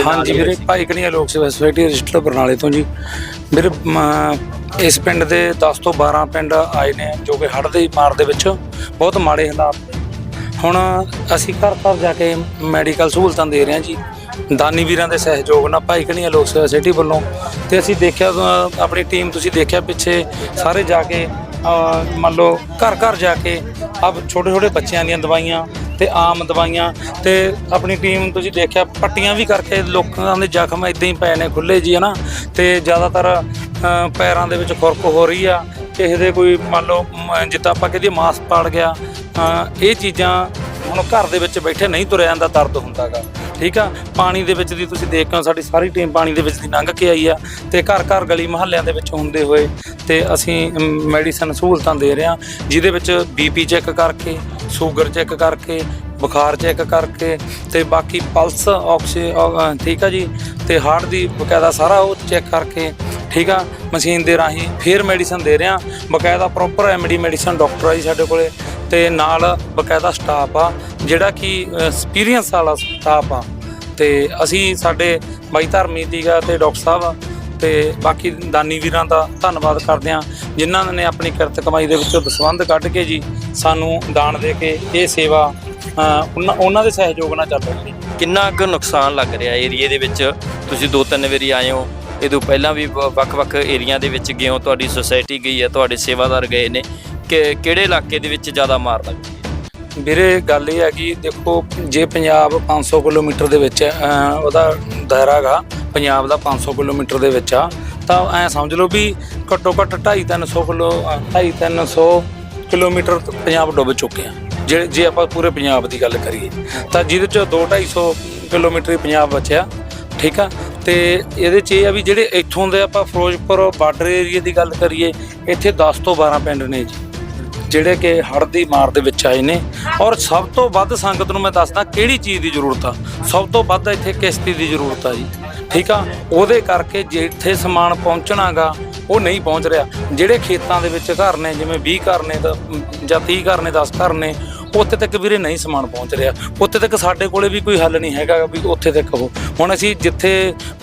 ਤੁਹਾਡੇ ਨਾਲ ਹਾਂਜੀ ਵੀਰੇ ਭਾਈ ਕਨੀਆ ਲੋਕ ਸੇਵਾ ਸੁਸਾਇਟੀ ਰਜਿਸਟਰ ਬਰਨਾਲੇ ਤੋਂ ਜੀ। ਵੀਰੇ ਮ, ਇਸ ਪਿੰਡ ਦੇ 10 ਤੋਂ 12 ਪਿੰਡ ਆਏ ਨੇ ਜੋ ਕਿ ਹੜ੍ਹ ਦੀ ਮਾਰ ਦੇ ਵਿੱਚ ਬਹੁਤ ਮਾੜੇ ਹਾਲਾਤ ਹੁਣ ਅਸੀਂ ਘਰ ਘਰ ਜਾ ਕੇ ਮੈਡੀਕਲ ਸਹੂਲਤਾਂ ਦੇ ਰਹੇ ਹਾਂ ਜੀ। ਦਾਨੀ ਵੀਰਾਂ ਦੇ ਸਹਿਯੋਗ ਨਾਲ ਭਾਈ ਕਨੀਆ ਲੋਕ ਸੇਵਾ ਸੁਸਾਇਟੀ ਵੱਲੋਂ ਤੇ ਅਸੀਂ ਦੇਖਿਆ ਆਪਣੀ ਟੀਮ ਤੁਸੀਂ ਦੇਖਿਆ ਪਿੱਛੇ ਸਾਰੇ ਜਾ ਕੇ ਮੰਨ ਲਓ ਘਰ ਘਰ ਜਾ ਕੇ ਆਪ ਛੋਟੇ ਛੋਟੇ ਬੱਚਿਆਂ ਦੀਆਂ ਦਵਾਈਆਂ ਤੇ ਆਮ ਦਵਾਈਆਂ ਤੇ ਆਪਣੀ ਟੀਮ ਤੁਸੀਂ ਦੇਖਿਆ, ਪੱਟੀਆਂ ਵੀ ਕਰਕੇ ਲੋਕਾਂ ਦੇ ਜ਼ਖਮ ਇਦਾਂ ਹੀ ਪਏ ਨੇ ਖੁੱਲੇ ਜੀ ਹਨਾ? ਤੇ ਜ਼ਿਆਦਾਤਰ ਪੈਰਾਂ ਦੇ ਵਿੱਚ ਖੁਰਕ ਹੋ ਰਹੀ ਆ। ਕਿਸੇ ਦੇ ਕੋਈ ਮੰਨ ਲਓ ਜਿੱਦਾਂ ਆਪਾਂ ਕਹਦੇ ਮਾਸ ਪਾੜ ਗਿਆ ਇਹ ਚੀਜ਼ਾਂ ਹੁਣ ਘਰ ਦੇ ਵਿੱਚ ਬੈਠੇ ਨਹੀਂ ਤੁਰਿਆ ਜਾਂਦਾ, ਦਰਦ ਹੁੰਦਾਗਾ। ਠੀਕ ਆ? ਪਾਣੀ ਦੇ ਵਿੱਚ ਦੀ ਤੁਸੀਂ ਦੇਖ ਕੇ ਸਾਡੀ ਸਾਰੀ ਟੀਮ ਪਾਣੀ ਦੇ ਵਿੱਚ ਦੀ ਲੰਘ ਕੇ ਆਈ ਆ। ਤੇ ਘਰ ਘਰ ਗਲੀ ਮੁਹੱਲਿਆਂ ਦੇ ਵਿੱਚ ਹੁੰਦੇ ਹੋਏ, ਤੇ ਅਸੀਂ ਮੈਡੀਸਨ ਸਹੂਲਤਾਂ ਦੇ ਰਹੇ ਹਾਂ ਜਿਹਦੇ ਵਿੱਚ ਬੀਪੀ ਚੈੱਕ ਕਰਕੇ ਸ਼ੂਗਰ ਚੈੱਕ ਕਰਕੇ, ਬੁਖਾਰ ਚੈੱਕ ਕਰਕੇ ਤੇ ਬਾਕੀ ਪਲਸ, ਆਕਸੀ ਠੀਕ ਆ ਜੀ, ਤੇ ਹਾਰਟ ਦੀ ਬਕਾਇਦਾ ਸਾਰਾ ਉਹ ਚੈੱਕ ਕਰਕੇ, ਠੀਕ ਆ, ਮਸ਼ੀਨ ਦੇ ਰਾਹੀਂ ਫਿਰ ਮੈਡੀਸਨ ਦੇ ਰਹੇ। ਬਕਾਇਦਾ ਪ੍ਰੋਪਰ ਐਮਡੀ ਮੈਡੀਸਨ ਡਾਕਟਰ ਆ ਜੀ ਸਾਡੇ ਕੋਲੇ, ਤੇ ਨਾਲ ਬਕਾਇਦਾ ਸਟਾਫ ਆ, ਜਿਹੜਾ ਕਿ ਐਕਸਪੀਰੀਅੰਸ ਵਾਲਾ ਸਟਾਫ ਆ। ਤੇ ਅਸੀਂ ਸਾਡੇ ਬਾਈ ਧਰਮੀ ਦੀਗਾ ਤੇ ਡਾਕਟਰ ਸਾਹਿਬ ਆ ਤੇ ਬਾਕੀ ਦਾਨੀ ਵੀਰਾਂ ਦਾ ਧੰਨਵਾਦ ਕਰਦੇ ਹਾਂ ਜਿਨ੍ਹਾਂ ਨੇ ਆਪਣੀ ਕਿਰਤ ਕਮਾਈ ਦੇ ਵਿੱਚੋਂ ਦਸਵੰਧ ਕੱਢ ਕੇ ਜੀ ਸਾਨੂੰ ਦਾਨ ਦੇ ਕੇ ਇਹ ਸੇਵਾ ਉਹਨਾਂ ਦੇ ਸਹਿਯੋਗ ਨਾਲ ਚੱਲ ਰਹੀ ਹੈ। ਕਿੰਨਾ ਕੁ ਨੁਕਸਾਨ ਲੱਗ ਰਿਹਾ ਏਰੀਏ ਦੇ ਵਿੱਚ? ਤੁਸੀਂ ਦੋ ਤਿੰਨ ਵਾਰੀ ਆਏ ਹੋ। ਇਹ ਤੋਂ ਪਹਿਲਾਂ ਵੀ ਵੱਖ-ਵੱਖ ਏਰੀਆ ਦੇ ਵਿੱਚ ਗਏ ਹੋ ਤੁਹਾਡੀ ਸੁਸਾਇਟੀ ਗਈ ਹੈ ਤੁਹਾਡੇ ਸੇਵਾਦਾਰ ਗਏ ਨੇ। ਕਿ ਕਿਹੜੇ ਇਲਾਕੇ ਦੇ ਵਿੱਚ ਜ਼ਿਆਦਾ ਮਾਰ ਲੱਗੀ? ਵੀਰੇ ਗੱਲ ਇਹ ਹੈ ਕਿ ਦੇਖੋ ਜੇ ਪੰਜਾਬ 500 ਕਿਲੋਮੀਟਰ ਦੇ ਵਿੱਚ ਉਹਦਾ ਦਾਇਰਾ ਹੈਗਾ ਪੰਜਾਬ ਦਾ 500 ਕਿਲੋਮੀਟਰ ਦੇ ਵਿੱਚ ਆ, ਤਾਂ ਐ ਸਮਝ ਲਓ ਵੀ ਘੱਟੋ ਘੱਟ 2.5 300 ਕਿਲੋ 2.5 300 ਕਿਲੋਮੀਟਰ ਪੰਜਾਬ ਡੁੱਬ ਚੁੱਕਿਆ ਜੇ ਜੇ ਆਪਾਂ ਪੂਰੇ ਪੰਜਾਬ ਦੀ ਗੱਲ ਕਰੀਏ, ਤਾਂ ਜਿਹਦੇ ਚ 2 250 ਕਿਲੋਮੀਟਰ ਹੀ ਪੰਜਾਬ ਬਚਿਆ, ਠੀਕ ਆ? ਤੇ ਇਹਦੇ ਚ ਇਹ ਆ ਵੀ ਜਿਹੜੇ ਇੱਥੋਂ ਦੇ ਆਪਾਂ ਫਿਰੋਜ਼ਪੁਰ ਬਾਰਡਰ ਏਰੀਆ ਦੀ ਗੱਲ ਕਰੀਏ, ਇੱਥੇ 10 ਤੋਂ 12 ਪਿੰਡ ਨੇ ਜੀ, ਜਿਹੜੇ ਕਿ ਹੜ੍ਹ ਦੀ ਮਾਰ ਦੇ ਵਿੱਚ ਆਏ ਨੇ। ਔਰ ਸਭ ਤੋਂ ਵੱਧ ਸੰਗਤ ਨੂੰ ਮੈਂ ਦੱਸਦਾ ਕਿਹੜੀ ਚੀਜ਼ ਦੀ ਜ਼ਰੂਰਤ ਆ? ਸਭ ਤੋਂ ਵੱਧ ਇੱਥੇ ਕਿਸ਼ਤੀ ਦੀ ਜ਼ਰੂਰਤ ਆ ਜੀ। ਠੀਕ ਆ? ਉਹਦੇ ਕਰਕੇ ਜਿੱਥੇ ਸਮਾਨ ਪਹੁੰਚਣਾਗਾ ਉਹ ਨਹੀਂ ਪਹੁੰਚ ਰਿਹਾ। ਜਿਹੜੇ ਖੇਤਾਂ ਦੇ ਵਿੱਚ ਘਰ ਨੇ ਜਿਵੇਂ 20 ਘਰ ਨੇ ਤਾਂ, ਜਾਂ 30 ਘਰ ਨੇ 10 ਘਰ ਨੇ ਉੱਥੇ ਤੱਕ ਵੀਰੇ ਨਹੀਂ ਸਮਾਨ ਪਹੁੰਚ ਰਿਹਾ। ਉੱਥੇ ਤੱਕ ਸਾਡੇ ਕੋਲੇ ਵੀ ਕੋਈ ਹੱਲ ਨਹੀਂ ਹੈਗਾ ਵੀ ਉੱਥੇ ਤੱਕ ਉਹ। ਹੁਣ ਅਸੀਂ ਜਿੱਥੇ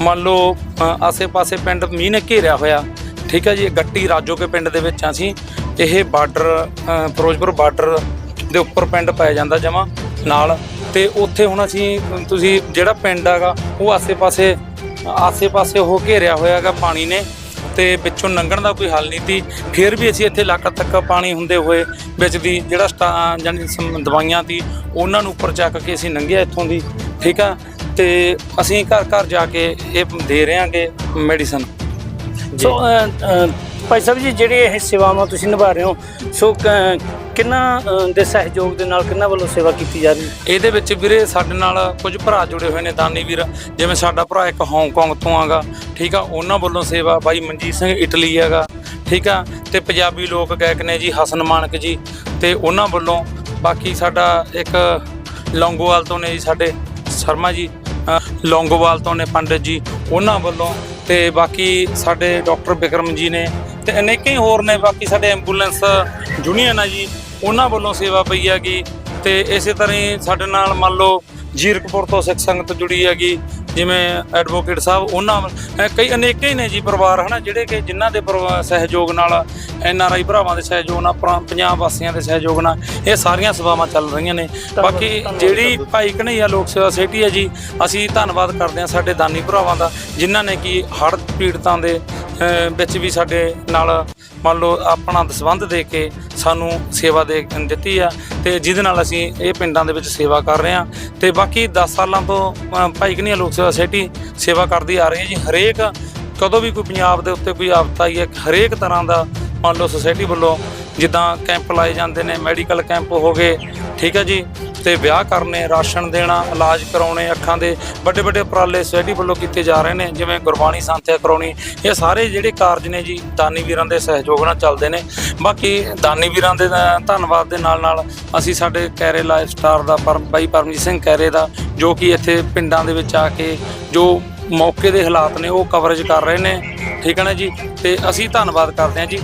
ਮੰਨ ਲਓ ਆਸੇ-ਪਾਸੇ ਪਿੰਡ ਮੀਂਹ ਨੇ ਘੇਰਿਆ ਹੋਇਆ ਠੀਕ ਹੈ ਜੀ ਗੱਟੀ ਰਾਜੋ ਕੇ ਪਿੰਡ ਦੇ ਵਿੱਚ ਅਸੀਂ ਇਹ ਬਾਰਡਰ ਫਿਰੋਜ਼ਪੁਰ ਬਾਰਡਰ ਦੇ ਉੱਪਰ ਪਿੰਡ ਪੈ ਜਾਂਦਾ ਜਮਾ ਨਾਲ। ਤੇ ਉੱਥੇ ਹੁਣ ਅਸੀਂ ਤੁਸੀਂ ਜਿਹੜਾ ਪਿੰਡ ਹੈਗਾ ਉਹ ਆਸੇ-ਪਾਸੇ ਆਸੇ-ਪਾਸੇ ਉਹ ਘੇਰਿਆ ਹੋਇਆ ਹੈਗਾ ਪਾਣੀ ਨੇ ਤੇ ਵਿੱਚੋਂ ਲੰਘਣ ਦਾ ਕੋਈ ਹੱਲ ਨਹੀਂ ਸੀ। ਫਿਰ ਵੀ ਅਸੀਂ ਇੱਥੇ ਲੱਕ ਤੱਕ ਪਾਣੀ ਹੁੰਦੇ ਹੋਏ ਵਿੱਚ ਦੀ ਜਿਹੜਾ ਸਮ- ਦਵਾਈਆਂ ਦੀ ਉਹਨਾਂ ਨੂੰ ਉੱਪਰ ਚੱਕ ਕੇ ਅਸੀਂ ਲੰਘਿਆ ਇੱਥੋਂ ਦੀ ਠੀਕ ਆ? ਤੇ ਅਸੀਂ ਘਰ ਘਰ ਜਾ ਕੇ ਇਹ ਦੇ ਰਹੇ ਹਾਂਗੇ ਮੈਡੀਸਨ। ਸੋ ਭਾਈ ਸਾਹਿਬ ਜੀ, ਜਿਹੜੇ ਇਹ ਸੇਵਾਵਾਂ ਤੁਸੀਂ ਨਿਭਾ ਰਹੇ ਹੋ, ਸੋ ਕ- ਕਿੰਨਾ ਦੇ ਸਹਿਯੋਗ ਦੇ ਨਾਲ ਕਿੰਨਾ ਵੱਲੋਂ ਸੇਵਾ ਕੀਤੀ ਜਾ ਰਹੀ ਹੈ? ਇਹਦੇ ਵਿੱਚ ਵੀਰੇ ਸਾਡੇ ਨਾਲ ਕੁਝ ਭਰਾ ਜੁੜੇ ਹੋਏ ਨੇ, ਦਾਨੀ ਵੀਰ। ਜਿਵੇਂ ਸਾਡਾ ਭਰਾ ਇੱਕ ਹਾਂਗਕਾਂਗ ਤੋਂ ਆਗਾ, ਠੀਕ ਆ, ਉਹਨਾਂ ਵੱਲੋਂ ਸੇਵਾ ਬਾਈ ਮਨਜੀਤ ਸਿੰਘ ਇਟਲੀ ਹੈਗਾ, ਠੀਕ ਆ, ਤੇ ਪੰਜਾਬੀ ਲੋਕ ਗਾਇਕ ਨੇ ਜੀ ਹਸਨ ਮਾਨਕ ਜੀ, ਤੇ ਉਹਨਾਂ ਵੱਲੋਂ ਬਾਕੀ ਸਾਡਾ ਇੱਕ ਲੌਂਗੋਵਾਲ ਤੋਂ ਨੇ ਜੀ ਸਾਡੇ ਸ਼ਰਮਾ ਜੀ ਲੌਂਗੋਵਾਲ ਤੋਂ ਨੇ ਪੰਡਿਤ ਜੀ, ਉਹਨਾਂ ਵੱਲੋਂ ਤੇ ਬਾਕੀ ਸਾਡੇ ਡਾਕਟਰ ਬਿਕਰਮ ਜੀ ਨੇ ਤੇ ਅਨੇਕਾਂ ਹੀ ਹੋਰ ਨੇ ਬਾਕੀ ਸਾਡੇ ਐਂਬੂਲੈਂਸ ਯੂਨੀਅਨ ਆ ਜੀ ਉਹਨਾਂ ਵੱਲੋਂ ਸੇਵਾ ਪਈ ਹੈਗੀ ਤੇ ਇਸੇ ਤਰ੍ਹਾਂ ਹੀ ਸਾਡੇ ਨਾਲ ਮੰਨ ਲਓ ਜੀਰਕਪੁਰ ਤੋਂ ਸਿੱਖ ਸੰਗਤ ਜੁੜੀ ਹੈਗੀ ਜਿਵੇਂ ਐਡਵੋਕੇਟ ਸਾਹਿਬ ਉਹਨਾਂ ਕਈ ਅਨੇਕਾਂ ਹੀ ਨੇ ਜੀ ਪਰਿਵਾਰ ਹਨਾ ਜਿਹੜੇ ਕਿ ਜਿਨ੍ਹਾਂ ਦੇ ਪਰਿਵਾ- ਸਹਿਯੋਗ ਨਾਲ ਐਨ ਆਰ ਆਈ ਭਰਾਵਾਂ ਦੇ ਸਹਿਯੋਗ ਨਾਲ ਪਰਾਂ- ਪੰਜਾਬ ਵਾਸੀਆਂ ਦੇ ਸਹਿਯੋਗ ਨਾਲ ਇਹ ਸਾਰੀਆਂ ਸੇਵਾਵਾਂ ਚੱਲ ਰਹੀਆਂ ਨੇ। ਬਾਕੀ ਜਿਹੜੀ ਭਾਈ ਕਨਈਆ ਲੋਕ ਸੇਵਾ ਸੋਸਾਇਟੀ ਹੈ ਜੀ ਅਸੀਂ ਧੰਨਵਾਦ ਕਰਦੇ ਹਾਂ ਸਾਡੇ ਦਾਨੀ ਭਰਾਵਾਂ ਦਾ ਜਿਨ੍ਹਾਂ ਨੇ ਕਿ ਹੜ੍ਹ ਪੀੜਤਾਂ ਦੇ ਵਿੱਚ ਵੀ ਸਾਡੇ ਨਾਲ ਮੰਨ ਲਓ ਆਪਣਾ ਦਸਵੰਧ ਦੇ ਕੇ ਸਾਨੂੰ ਸੇਵਾ ਦੇ ਦਿੱਤੀ ਆ ਤੇ ਜਿਹਦੇ ਨਾਲ ਅਸੀਂ ਇਹ ਪਿੰਡਾਂ ਦੇ ਵਿੱਚ ਸੇਵਾ ਕਰ ਰਹੇ ਹਾਂ ਤੇ ਬਾਕੀ 10 ਸਾਲਾਂ ਤੋਂ ਭਾਈ ਕਨੀਆ ਲੋਕ ਸੇਵਾ ਸੋਸਾਇਟੀ ਸੇਵਾ ਕਰਦੀ ਆ ਰਹੀ ਹੈ ਜੀ। ਹਰੇਕ ਕਦੋਂ ਵੀ ਕੋਈ ਪੰਜਾਬ ਦੇ ਉੱਤੇ ਕੋਈ ਆਫਤ ਆਈ ਹੈ, ਹਰੇਕ ਤਰ੍ਹਾਂ ਦਾ ਮੰਨ ਲਓ ਸੋਸਾਇਟੀ ਵੱਲੋਂ ਜਿੱਦਾਂ ਕੈਂਪ ਲਾਏ ਜਾਂਦੇ ਨੇ ਮੈਡੀਕਲ ਕੈਂਪ ਹੋ ਗਏ, ਠੀਕ ਹੈ ਜੀ। ਤੇ ਵਿਆਹ ਕਰਨੇ, ਰਾਸ਼ਨ ਦੇਣਾ, ਇਲਾਜ ਕਰਾਉਣੇ, ਅੱਖਾਂ ਦੇ ਵੱਡੇ ਵੱਡੇ ਉਪਰਾਲੇ ਸੋਸਾਇਟੀ ਵੱਲੋਂ ਕੀਤੇ ਜਾ ਰਹੇ ਨੇ, ਜਿਵੇਂ ਗੁਰਬਾਣੀ ਸੰਥਿਆ ਕਰਾਉਣੀ, ਇਹ ਸਾਰੇ ਜਿਹੜੇ ਕਾਰਜ ਨੇ ਜੀ, ਦਾਨੀ ਵੀਰਾਂ ਦੇ ਸਹਿਯੋਗ ਨਾਲ ਚੱਲਦੇ ਨੇ। ਬਾਕੀ ਦਾਨੀ ਵੀਰਾਂ ਦੇ ਧੰਨਵਾਦ ਦੇ ਨਾਲ ਨਾਲ ਅਸੀਂ ਸਾਡੇ ਕੈਰੇ ਲਾਈਫ ਸਟਾਰ ਦਾ, ਪਰਮ ਬਾਈ ਪਰਮਜੀਤ ਸਿੰਘ ਕੈਰੇ ਦਾ, ਜੋ ਕਿ ਇੱਥੇ ਪਿੰਡਾਂ ਦੇ ਵਿੱਚ ਆ ਕੇ ਜੋ ਮੌਕੇ ਦੇ ਹਾਲਾਤ ਨੇ, ਉਹ ਕਵਰੇਜ ਕਰ ਰਹੇ ਨੇ। ਠੀਕ ਹੈ ਨਾ ਜੀ? ਤੇ ਅਸੀਂ ਧੰਨਵਾਦ ਕਰਦੇ ਹਾਂ ਜੀ।